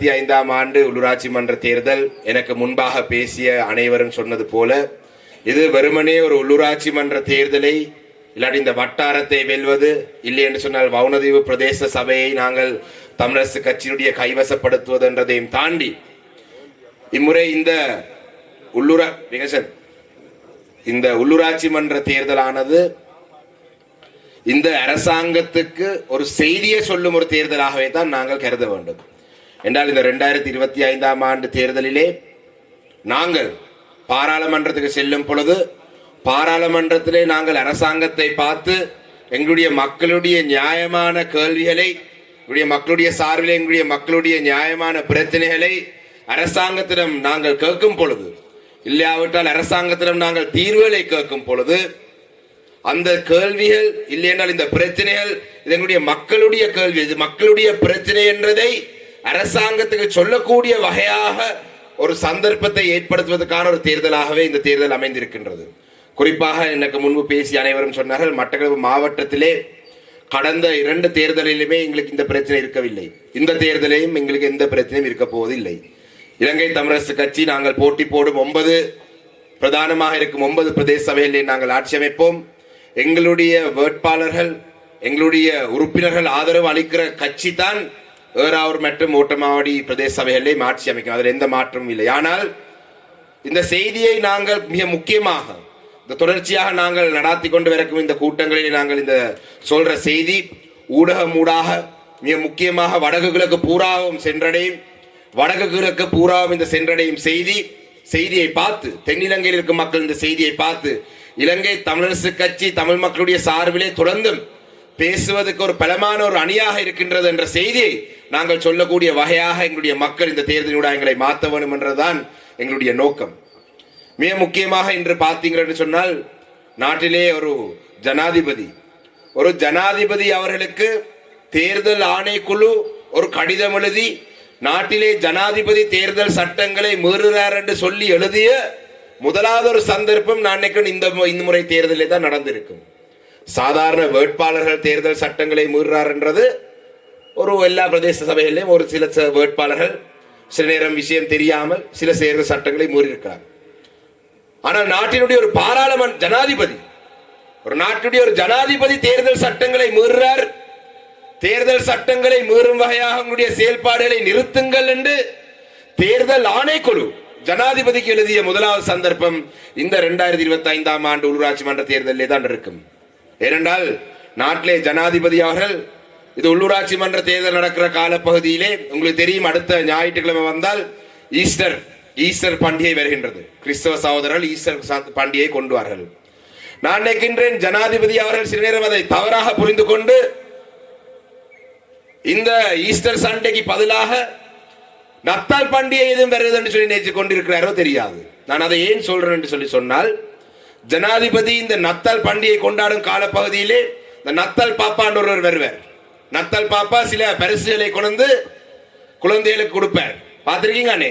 இருபத்தி ஐந்தாம் ஆண்டு உள்ளூராட்சி மன்ற தேர்தல் எனக்கு முன்பாக பேசிய அனைவரும் சொன்னது போல இது வெறுமனே ஒரு உள்ளூராட்சி மன்ற தேர்தலை இல்லாட்டி இந்த வட்டாரத்தை வெல்வது இல்லை என்று சொன்னால் வவுனதீவு பிரதேச சபையை நாங்கள் தமிழரசு கட்சியினுடைய கைவசப்படுத்துவது என்றதையும் தாண்டி இம்முறை இந்த உள்ளூரா விகசன் இந்த உள்ளூராட்சி மன்ற தேர்தலானது இந்த அரசாங்கத்துக்கு ஒரு செய்தியை சொல்லும் ஒரு தேர்தலாகவே தான் நாங்கள் கருத வேண்டும். என்றால் இந்த ரெண்டாயிரத்தி இருபத்தி ஐந்தாம் ஆண்டு தேர்தலிலே நாங்கள் பாராளுமன்றத்துக்கு செல்லும் பொழுது பாராளுமன்றத்திலே நாங்கள் அரசாங்கத்தை பார்த்து எங்களுடைய மக்களுடைய நியாயமான கேள்விகளை எங்களுடைய மக்களுடைய சார்பில் எங்களுடைய மக்களுடைய நியாயமான பிரச்சனைகளை அரசாங்கத்திடம் நாங்கள் கேட்கும் பொழுது இல்லாவிட்டால் அரசாங்கத்திடம் நாங்கள் தீர்வுகளை கேட்கும் பொழுது அந்த கேள்விகள் இல்லையென்றால் இந்த பிரச்சனைகள் இது எங்களுடைய மக்களுடைய கேள்வி இது மக்களுடைய பிரச்சனை என்றதை அரசாங்கத்துக்கு சொல்லக்கூடிய வகையாக ஒரு சந்தர்ப்பத்தை ஏற்படுத்துவதற்கான ஒரு தேர்தலாகவே இந்த தேர்தல் அமைந்திருக்கின்றது. குறிப்பாக எனக்கு முன்பு பேசிய அனைவரும் சொன்னார்கள் மட்டக்களப்பு மாவட்டத்திலே கடந்த இரண்டு தேர்தலிலுமே எங்களுக்கு இந்த பிரச்சனை இருக்கவில்லை. இந்த தேர்தலையும் எங்களுக்கு எந்த பிரச்சனையும் இருக்க போவதில்லை. இலங்கை தமிழரசு கட்சி நாங்கள் போட்டி போடும் ஒன்பது பிரதானமாக இருக்கும் ஒன்பது பிரதேச சபைகளிலே நாங்கள் ஆட்சி அமைப்போம். எங்களுடைய வேட்பாளர்கள் எங்களுடைய உறுப்பினர்கள் ஆதரவு அளிக்கிற கட்சி தான் ஏறாவூர் மற்றும் ஓட்டமாவடி பிரதேச சபைகளை மாற்றி அமைக்கும். அதில் எந்த மாற்றமும் இல்லை. ஆனால் இந்த செய்தியை நாங்கள் மிக முக்கியமாக இந்த தொடர்ச்சியாக நாங்கள் நடாத்தி கொண்டு வரக்கும் இந்த கூட்டங்களில் நாங்கள் இந்த சொல்ற செய்தி ஊடகம் ஊடாக மிக முக்கியமாக வடக்கு கிழக்கு பூராவும் சென்றடையும். வடக்கு கிழக்கு பூராவும் இந்த சென்றடையும் செய்தி. செய்தியை பார்த்து தென்னிலங்கையில் இருக்கும் மக்கள் இந்த செய்தியை பார்த்து இலங்கை தமிழரசு கட்சி தமிழ் மக்களுடைய சார்பிலே தொடர்ந்தும் பேசுவதற்கு ஒரு பலமான ஒரு அணியாக இருக்கின்றது என்ற செய்தியை நாங்கள் சொல்லக்கூடிய வகையாக எங்களுடைய மக்கள் இந்த தேர்தலூடாக எங்களை மாற்ற வேண்டும் என்றுதான் எங்களுடைய நோக்கம். மிக முக்கியமாக இன்று பார்த்தீங்கன்னு சொன்னால் நாட்டிலே ஒரு ஜனாதிபதி. ஒரு ஜனாதிபதி அவர்களுக்கு தேர்தல் ஆணைக்குழு ஒரு கடிதம் எழுதி நாட்டிலே ஜனாதிபதி தேர்தல் சட்டங்களை மீறுகிறார் என்று சொல்லி எழுதிய முதலாவது ஒரு சந்தர்ப்பம் நான் நினைக்கிறேன் இந்த இந்த முறை தேர்தலில் தான் நடந்திருக்கும். சாதாரண வேட்பாளர்கள் தேர்தல் சட்டங்களை மீறுறார் என்றது ஒரு எல்லா பிரதேச சபைகளிலும் ஒரு சில வேட்பாளர்கள் சில நேரம் விஷயம் தெரியாமல் சில தேர்தல் சட்டங்களை மீறியிருக்கிறார். ஆனால் நாட்டினுடைய ஒரு பாராளுமன்ற ஜனாதிபதி ஒரு நாட்டுடைய ஒரு ஜனாதிபதி தேர்தல் சட்டங்களை மீறுறார். தேர்தல் சட்டங்களை மீறும் வகையாக உங்களுடைய செயல்பாடுகளை நிறுத்துங்கள் என்று தேர்தல் ஆணைக்குழு ஜனாதிபதிக்கு எழுதிய முதலாவது சந்தர்ப்பம் இந்த இரண்டாயிரத்தி இருபத்தி ஐந்தாம் ஆண்டு உள்ளூராட்சி மன்ற தேர்தலிலே தான் இருக்கும். ஏனென்றால் நாட்டிலே ஜனாதிபதி அவர்கள் இது உள்ளூராட்சி மன்ற தேர்தல் நடக்கிற காலப்பகுதியிலே உங்களுக்கு தெரியும் அடுத்த ஞாயிற்றுக்கிழமை வந்தால் ஈஸ்டர் ஈஸ்டர் பண்டிகை வருகின்றது. கிறிஸ்தவ சகோதரர்கள் ஈஸ்டர் பண்டிகையை பண்டிகையை கொண்டுவார்கள். நான் நினைக்கின்றேன் ஜனாதிபதி அவர்கள் சில நேரம் அதை தவறாக புரிந்து கொண்டு இந்த ஈஸ்டர் சண்டைக்கு பதிலாக நத்தால் பண்டிகை எதுவும் வருது என்று சொல்லி நினைச்சு கொண்டிருக்கிறாரோ தெரியாது. நான் அதை ஏன் சொல்றேன் என்று சொல்லி சொன்னால் ஜனாதிபதி இந்த நத்தால் பண்டிகை கொண்டாடும் காலப்பகுதியிலே இந்த நத்தால் பாப்பான்ற ஒருவர் வருவார். நத்தால் பாப்பா சில பரிசுகளை கொண்டு குழந்தைகளுக்கு கொடுப்பார். பார்த்திருக்கீங்க நத்தல்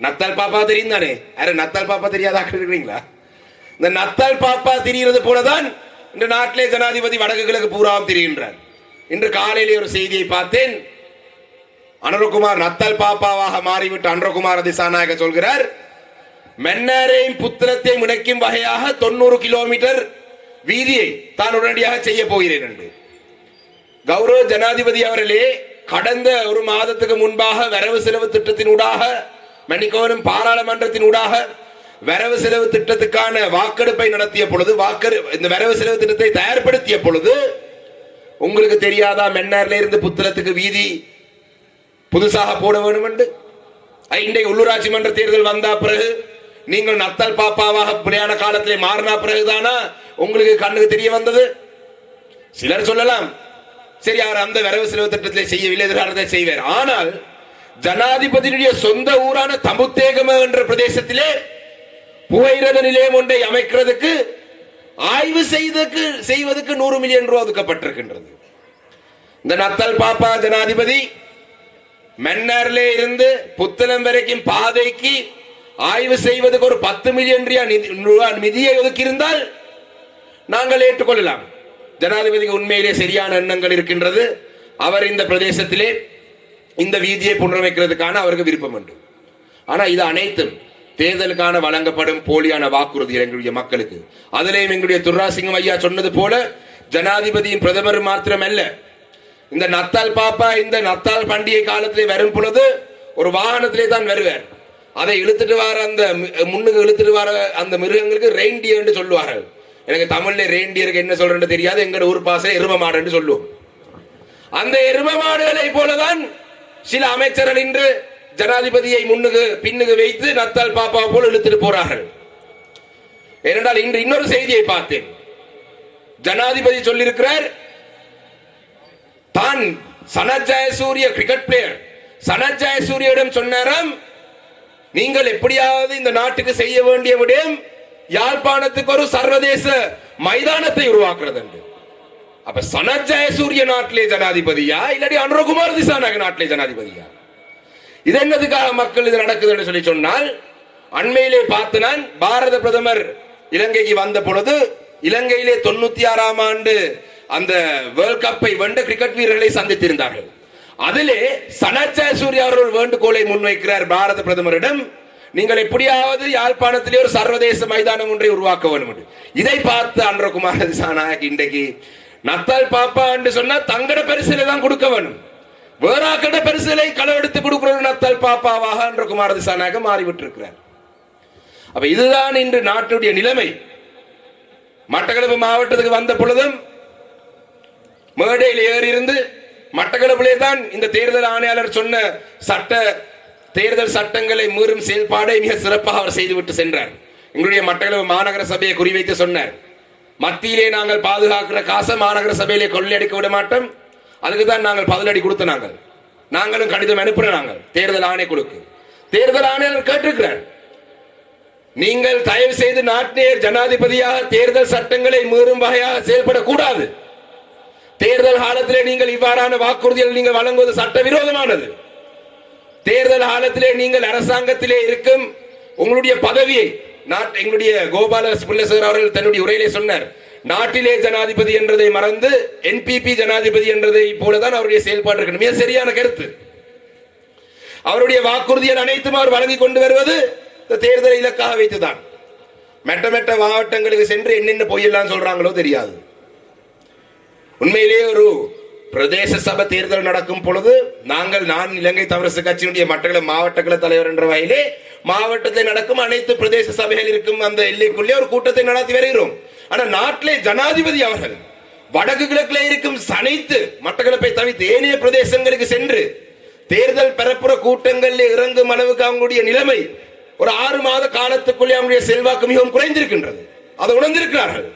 நத்தால் பாப்பா தெரியும் தானே அரே நத்தால் பாப்பா தெரியாதா இருக்கிறீங்களா? இந்த நத்தால் பாப்பா தெரிகிறது போலதான் இந்த நாட்டிலே ஜனாதிபதி வடக்கு கிழக்கு பூராவும் தெரிகின்றார். இன்று காலையிலே ஒரு செய்தியை பார்த்தேன். அனுரகுமார் நத்தல் பாப்பாவாக மாறிவிட்டு அனுரகுமார் திசாநாயக சொல்கிறார் மன்னாரையும் புத்திரத்தையும் இணைக்கும் வகையாக தொண்ணூறு கிலோமீட்டர் வீதியை தான் உடனடியாக செய்ய போகிறேன் என்று. கௌரவ ஜனாதிபதி அவர்களே கடந்த ஒரு மாதத்துக்கு முன்பாக வரவு செலவு திட்டத்தினூடாக மன்னிக்கோனும் பாராளுமன்றத்தினூடாக வரவு செலவு திட்டத்துக்கான வாக்கெடுப்பை நடத்திய பொழுது வாக்கெடு இந்த வரவு செலவு திட்டத்தை தயார்படுத்திய பொழுது உங்களுக்கு தெரியாதா மென்னார்ல இருந்து புத்திரத்துக்கு வீதி புதுசாக போட வேண்டும் என்று இன்றைய இன்றைக்கு உள்ளூராட்சி மன்ற தேர்தல் வந்தா பிறகு நீங்கள் நத்தல் பாப்பாவாக பிரயாண காலத்திலே மாறினா பிறகுதானா? உங்களுக்கு கண்ணுக்கு தெரிய வந்தது? சிலர் சொல்லலாம். சரி அவர் அந்த வரவு செலவு திட்டத்திலே செய்யவில்லை எதிர்காலத்தை செய்வார். ஆனால் ஜனாதிபதியுடைய சொந்த ஊரான தமுத்தேகம என்ற பிரதேசத்திலே புகையிரத நிலையம் ஒன்றை அமைக்கிறதுக்கு ஆய்வு செய்ததுக்கு செய்வதற்கு நூறு மில்லியன் ரூபாய் ஒதுக்கப்பட்டிருக்கின்றது. இந்த நத்தல் பாப்பா ஜனாதிபதி மன்னார்ல இருந்து புத்தளம் வரைக்கும் பாதைக்கு ஆய்வு செய்வதற்கு ஒரு பத்து மில்லியன் ரூபாய் நிதியை ஒதுக்கி இருந்தால் நாங்கள் ஏற்றுக்கொள்ளலாம். ஜனாதிபதிக்கு உண்மையிலே சரியான எண்ணங்கள் இருக்கின்றது. அவர் இந்த பிரதேசத்திலே இந்த வீதியை புனரமைக்கிறதுக்கான அவருக்கு விருப்பம் உண்டு. ஆனா இது அனைத்தும் தேர்தலுக்கான வழங்கப்படும் போலியான வாக்குறுதி எங்களுடைய மக்களுக்கு. அதிலேயும் எங்களுடைய துர்ராசிங்கம் ஐயா சொன்னது போல ஜனாதிபதியும் பிரதமர் மாத்திரமல்ல. இந்த நத்தால் பாப்பா இந்த நத்தால் பண்டிகை காலத்திலே வரும் பொழுது ஒரு வாகனத்திலே தான் வருவார். அதை இழுத்துட்டு வர அந்த முன்னுக்கு இழுத்துட்டு வர அந்த மிருகங்களுக்கு ரெயின்டியர் என்று சொல்லுவார்கள். எனக்கு தமிழ்ல ரெயின்டியருக்கு என்ன சொல்றேன்னு தெரியாது எங்கட ஊர் பாச எரும மாடுன்னு சொல்லுவோம். அந்த எரும மாடுகளை போலதான் சில அமைச்சர்கள் இன்று ஜனாதிபதியை முன்னுக்கு பின்னுக்கு வைத்து நத்தால் பாப்பா போல இழுத்துட்டு போறார்கள். ஏனென்றால் இன்று இன்னொரு செய்தியை பார்த்தேன். ஜனாதிபதி சொல்லியிருக்கிறார் தான் சனத் ஜெயசூரிய கிரிக்கெட் பிளேயர் சனத் சூரியடம் சொன்னாராம் நீங்கள் எப்படியாவது இந்த நாட்டுக்கு செய்ய வேண்டிய விடயம் யாழ்ப்பாணத்துக்கு ஒரு சர்வதேச மைதானத்தை உருவாக்குறது என்று. அப்ப சனத் ஜெயசூரிய நாட்டிலே ஜனாதிபதியா? இல்லாட்டி அனுரகுமார் திசாநாயக நாட்டிலே ஜனாதிபதியா? இது என்னதுக்காக மக்கள் இது நடக்குதுன்னு சொல்லி சொன்னால் அண்மையிலே பார்த்து நான் பாரத பிரதமர் இலங்கைக்கு வந்த பொழுது இலங்கையிலே தொண்ணூத்தி ஆறாம் ஆண்டு அந்த வேர்ல்ட் கப்பை வென்ற கிரிக்கெட் வீரர்களை சந்தித்திருந்தார்கள். அதிலே சனத் ஜெயசூர்யா அவர்கள் வேண்டுகோளை முன்வைக்கிறார் பாரத பிரதமரிடம். நீங்கள் எப்படியாவது யாழ்ப்பாணத்திலே ஒரு சர்வதேச மைதானம் ஒன்றை உருவாக்க வேண்டும் என்று. இதை பார்த்து அன்றகுமார் திசாநாயக் இன்றைக்கு நத்தால் பாப்பா என்று சொன்னா தங்கட பரிசில தான் கொடுக்க வேணும் வேறாக்கட பரிசிலை களவெடுத்து கொடுக்கிற நத்தால் பாப்பாவாக அன்றகுமார் திசானாக மாறிவிட்டிருக்கிறார். அப்ப இதுதான் இன்று நாட்டுடைய நிலைமை. மட்டக்களப்பு மாவட்டத்துக்கு வந்த பொழுதும் மேடையில் ஏறி இருந்து மட்டக்களப்பிலே தான் இந்த தேர்தல் ஆணையாளர் சொன்ன சட்ட தேர்தல் சட்டங்களை மீறும் செயல்பாடை மிக சிறப்பாக அவர் செய்துவிட்டு சென்றார். எங்களுடைய மட்டக்களப்பு மாநகர சபையை குறிவைத்து சொன்னார். மத்தியிலே நாங்கள் பாதுகாக்கிற காசை மாநகர சபையிலே கொள்ளையடிக்க விட மாட்டோம். அதுக்கு தான் நாங்கள் பதிலடி கொடுத்த நாங்கள். நாங்களும் கடிதம் அனுப்புற நாங்கள் தேர்தல் ஆணைக்குழுக்கு தேர்தல் ஆணையாளர் கேட்டிருக்கிறார். நீங்கள் தயவு செய்து நாட்டிலே ஜனாதிபதியாக தேர்தல் சட்டங்களை மீறும் வகையாக செயல்படக்கூடாது. தேர்தல் காலத்திலே நீங்கள் இவ்வாறான வாக்குறுதிகள் நீங்கள் வழங்குவது சட்டவிரோதமானது. தேர்தல் காலத்திலே நீங்கள் அரசாங்கத்திலே இருக்கும் உங்களுடைய பதவியை நாட் எங்களுடைய கோபால பிள்ளசேகர் அவர்கள் தன்னுடைய உரையிலே சொன்னார். நாட்டிலே ஜனாதிபதி என்றதை மறந்து என்பிபி ஜனாதிபதி என்றதை போலதான் அவருடைய செயல்பாடு இருக்கு மிக சரியான கருத்து. அவருடைய வாக்குறுதிகள் அனைத்தும் அவர் வழங்கி கொண்டு வருவது இந்த தேர்தலை இலக்காக வைத்துதான். மெட்ட மெட்ட மாவட்டங்களுக்கு சென்று என்னென்ன பொய்யெல்லாம் சொல்றாங்களோ தெரியாது. உண்மையிலேயே ஒரு பிரதேச சபை தேர்தல் நடக்கும் பொழுது நாங்கள் நான் இலங்கை தமிழரசு கட்சியினுடைய மட்டக்கள மாவட்டங்கள தலைவர் என்ற வகையிலே மாவட்டத்தில் நடக்கும் அனைத்து பிரதேச சபைகள் இருக்கும் அந்த எல்லைக்குள்ளே ஒரு கூட்டத்தை நடத்தி வருகிறோம். ஆனா நாட்டிலே ஜனாதிபதி அவர்கள் வடக்கு கிழக்கில் இருக்கும் அனைத்து மட்டக்களப்பை தவிர்த்து ஏனைய பிரதேசங்களுக்கு சென்று தேர்தல் பெறப்புற கூட்டங்களில் இறங்கும் அளவுக்கு அவங்களுடைய நிலைமை ஒரு ஆறு மாத காலத்துக்குள்ளே அவங்களுடைய செல்வாக்கு மிகவும் குறைந்திருக்கின்றது. அதை உணர்ந்திருக்கிறார்கள்.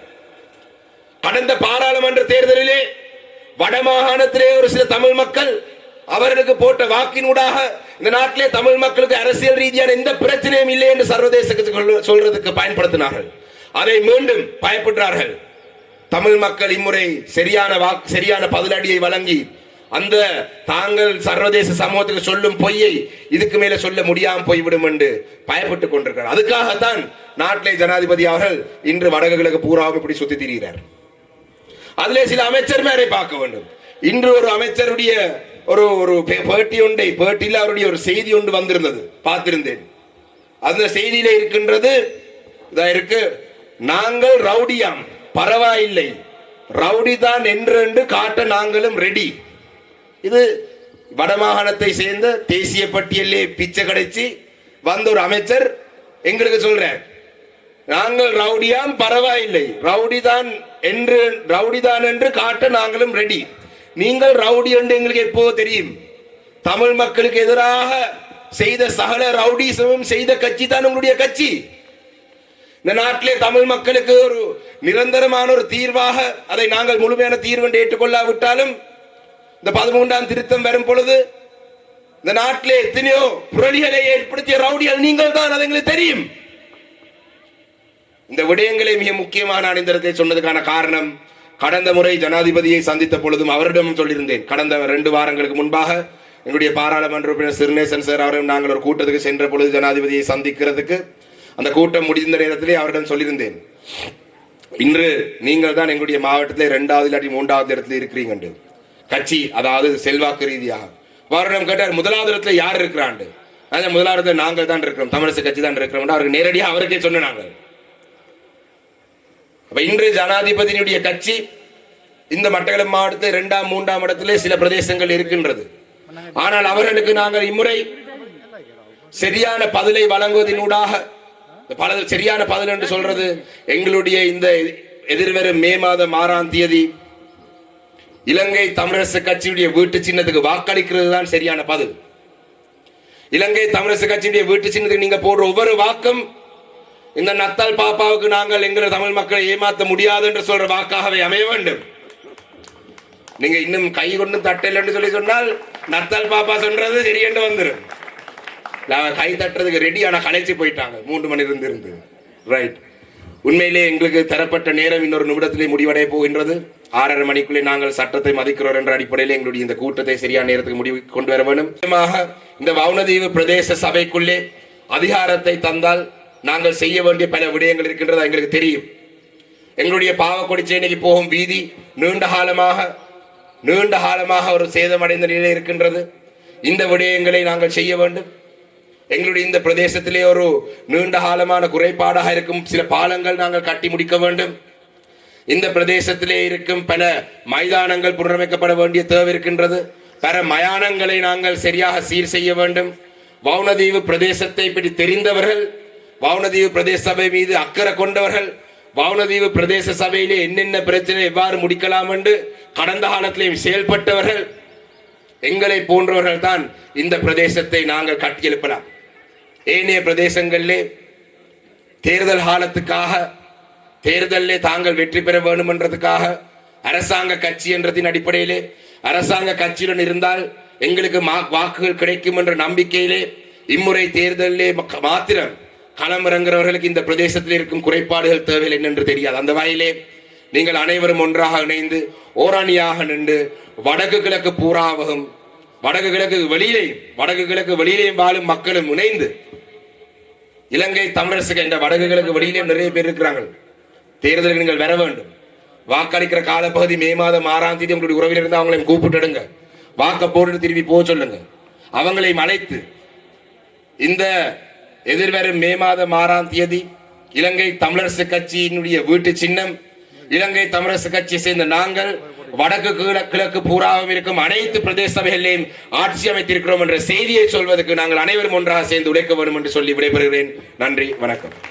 கடந்த பாராளுமன்ற தேர்தலிலே வடமாகாணத்திலே ஒரு சில தமிழ் மக்கள் அவர்களுக்கு போட்ட வாக்கினூடாக இந்த நாட்டிலே தமிழ் மக்களுக்கு அரசியல் ரீதியான எந்த பிரச்சனையும் இல்லை என்று சர்வதேச சொல்றதுக்கு பயன்படுத்தினார்கள். அதை மீண்டும் பயப்படுறார்கள் தமிழ் மக்கள் இம்முறை சரியான வாக்கு சரியான பதிலடியை வழங்கி அந்த தாங்கள் சர்வதேச சமூகத்துக்கு சொல்லும் பொய்யை இதுக்கு மேல சொல்ல முடியாமல் போய்விடும் என்று பயப்பட்டுக் கொண்டிருக்கிறார் அதுக்காகத்தான் நாட்டிலே ஜனாதிபதி அவர்கள் இன்று வடக்கு கிழக்கு பூராவும் இப்படி சுத்தி திரிகிறார். அதிலே சில அமைச்சர்மாரை பார்க்க வேண்டும். இன்று ஒரு அமைச்சருடைய ஒரு ஒரு பேட்டி ஒன்றை பேட்டியில் அவருடைய ஒரு செய்தி ஒன்று வந்திருந்தது. பார்த்திருந்தேன். அந்த செய்தியில இருக்கின்றது இதா இருக்கு நாங்கள் ரவுடியாம் பரவாயில்லை. ரவுடி தான் என்று என்று காட்ட நாங்களும் ரெடி இது வடமாகாணத்தை சேர்ந்த தேசிய பட்டியலே பிச்சை கிடைச்சி வந்த ஒரு அமைச்சர். எங்களுக்கு சொல்றார் நாங்கள் ரவுடியாம் பரவாயில்லை. ரவுடி தான் என்று ரவுடிதான் என்று காட்ட நாங்களும் ரெடி நீங்கள் ரவுடி என்று எங்களுக்கு எப்போது தெரியும்? தமிழ் மக்களுக்கு எதிராக செய்த சகல ரவுடிசமும் செய்த கட்சி தான் உங்களுடைய கட்சி. இந்த நாட்டிலே தமிழ் மக்களுக்கு ஒரு நிரந்தரமான ஒரு தீர்வாக அதை நாங்கள் முழுமையான தீர்வு என்று ஏற்றுக்கொள்ளாவிட்டாலும் இந்த பதிமூன்றாம் திருத்தம் வரும் பொழுது இந்த நாட்டிலே எத்தனையோ புரளிகளை ஏற்படுத்திய ரவுடிகள் நீங்கள் தான் அது எங்களுக்கு தெரியும். இந்த விடயங்களை மிக முக்கியமான நான் இந்த இடத்தை சொன்னதுக்கான காரணம் கடந்த முறை ஜனாதிபதியை சந்தித்த பொழுதும் அவரிடமும் சொல்லியிருந்தேன். கடந்த ரெண்டு வாரங்களுக்கு முன்பாக எங்களுடைய பாராளுமன்ற உறுப்பினர் சிறுநேசன் சார் அவரும் நாங்கள் ஒரு கூட்டத்துக்கு சென்ற பொழுது ஜனாதிபதியை சந்திக்கிறதுக்கு அந்த கூட்டம் முடிந்த நேரத்திலே அவரிடம் சொல்லியிருந்தேன். இன்று நீங்கள் தான் எங்களுடைய மாவட்டத்தில் இரண்டாவது இல்லாட்டி மூன்றாவது இடத்துல இருக்கிறீங்க கட்சி அதாவது செல்வாக்கு ரீதியாக. அவரிடம் கேட்டார் முதலாவது இடத்துல யார் இருக்கிறாண்டு? அதான் முதலாவது நாங்கள் தான் இருக்கிறோம் தமிழரசு கட்சி தான் இருக்கிறோம் அவருக்கு நேரடியாக அவருக்கே சொன்னாங்க அப்ப இன்று ஜனாதிபதியினுடைய கட்சி இந்த மட்டக்களப்பு மாவட்டத்தில் இரண்டாம் மூன்றாம் இடத்திலே சில பிரதேசங்கள் இருக்கின்றது. ஆனால் அவர்களுக்கு நாங்கள் இம்முறை சரியான பதிலை வழங்குவதனூடாக இந்த சரியான பதில் என்று சொல்றது எங்களுடைய இந்த எதிர்வரும் மே மாதம் ஆறாம் தேதி இலங்கை தமிழரசு கட்சியுடைய வீட்டு சின்னத்துக்கு வாக்களிக்கிறது தான் சரியான பதில். இலங்கை தமிழரசு கட்சியுடைய வீட்டு சின்னத்துக்கு நீங்க போடுற ஒவ்வொரு வாக்கும் இந்த நத்தால் பாப்பாவுக்கு நாங்கள் எங்களை தமிழ் மக்களை ஏமாற்ற முடியாது என்று சொல்ற வாக்காகவே அமைய வேண்டும். நீங்க இன்னும் கை கொண்டு தட்டலன்னு சொல்லி சொன்னால் நத்தால் பாப்பா சொல்றது சரியென்று வந்துடும் நான் கை தட்டுறதுக்கு ரெடி ஆனால் கலைச்சு போயிட்டாங்க. மூன்று மணி இருந்து இருந்து ரைட் உண்மையிலே எங்களுக்கு தரப்பட்ட நேரம் இன்னொரு நிமிடத்திலே முடிவடைய போகின்றது. ஆறரை மணிக்குள்ளே நாங்கள் சட்டத்தை மதிக்கிறோம் என்ற அடிப்படையில் எங்களுடைய இந்த கூட்டத்தை சரியான நேரத்துக்கு முடிவு கொண்டு வர வேண்டும். இந்த வவுனதீவு பிரதேச சபைக்குள்ளே அதிகாரத்தை தந்தால் நாங்கள் செய்ய வேண்டிய பல விடயங்கள் இருக்கின்றது எங்களுக்கு தெரியும். எங்களுடைய பாவக்கொடி போகும் வீதி நீண்ட காலமாக நீண்ட காலமாக ஒரு சேதமடைந்த நிலையில் இருக்கின்றது. இந்த விடயங்களை நாங்கள் செய்ய வேண்டும். எங்களுடைய இந்த பிரதேசத்திலே ஒரு நீண்ட காலமான குறைபாடாக இருக்கும் சில பாலங்கள் நாங்கள் கட்டி முடிக்க வேண்டும். இந்த பிரதேசத்திலே இருக்கும் பல மைதானங்கள் புனரமைக்கப்பட வேண்டிய தேவை இருக்கின்றது. பல மயானங்களை நாங்கள் சரியாக சீர் செய்ய வேண்டும். வவுனதீவு பிரதேசத்தை பற்றி தெரிந்தவர்கள் வவுனதீவு பிரதேச சபை மீது அக்கறை கொண்டவர்கள் வவுனதீவு பிரதேச சபையிலே என்னென்ன பிரச்சனை எவ்வாறு முடிக்கலாம் என்று கடந்த காலத்திலேயும் செயல்பட்டவர்கள் எங்களை போன்றவர்கள் தான் இந்த பிரதேசத்தை நாங்கள் கட்டியெழுப்பலாம். ஏனைய பிரதேசங்களிலே தேர்தல் காலத்துக்காக தேர்தலிலே தாங்கள் வெற்றி பெற வேண்டுமன்றதுக்காக அரசாங்க கட்சி என்றதின் அடிப்படையிலே அரசாங்க கட்சியுடன் இருந்தால் எங்களுக்கு மா- வாக்குகள் கிடைக்கும் என்ற நம்பிக்கையிலே இம்முறை தேர்தலிலே மாத்திரம் களமிறங்குறவர்களுக்கு இந்த பிரதேசத்தில் இருக்கும் குறைபாடுகள் தேவையில்லை என்னென்று தெரியாது. அந்த வகையிலே நீங்கள் அனைவரும் ஒன்றாக இணைந்து ஓராணியாக நின்று வடக்கு கிழக்கு பூராவகம் வடக்கு கிழக்கு வெளியிலேயும் வடக்கு கிழக்கு வெளியிலேயும் வாழும் மக்களும் இணைந்து இலங்கை தமிழரசுக்கு என்ற வடக்கு கிழக்கு வெளியிலேயும் நிறைய பேர் இருக்கிறாங்க தேர்தலுக்கு நீங்கள் வர வேண்டும். வாக்களிக்கிற காலப்பகுதி மே மாதம் ஆறாம் தேதி உங்களுடைய உறவில் இருந்து அவங்களையும் கூப்பிட்டுடுங்க வாக்க போட்டு திரும்பி போக சொல்லுங்க. அவங்களையும் அழைத்து இந்த எதிர்வரும் மே மாதம் ஆறாம் தேதி இலங்கை தமிழரசு கட்சியினுடைய வீட்டு சின்னம் இலங்கை தமிழரசு கட்சியை சேர்ந்த நாங்கள் வடக்கு கிழ- கிழக்கு பூராவும் இருக்கும் அனைத்து பிரதேச சபைகளிலேயும் ஆட்சி அமைத்திருக்கிறோம் என்ற செய்தியை சொல்வதற்கு நாங்கள் அனைவரும் ஒன்றாக சேர்ந்து உழைக்க வேண்டும் என்று சொல்லி விடைபெறுகிறேன். நன்றி வணக்கம்.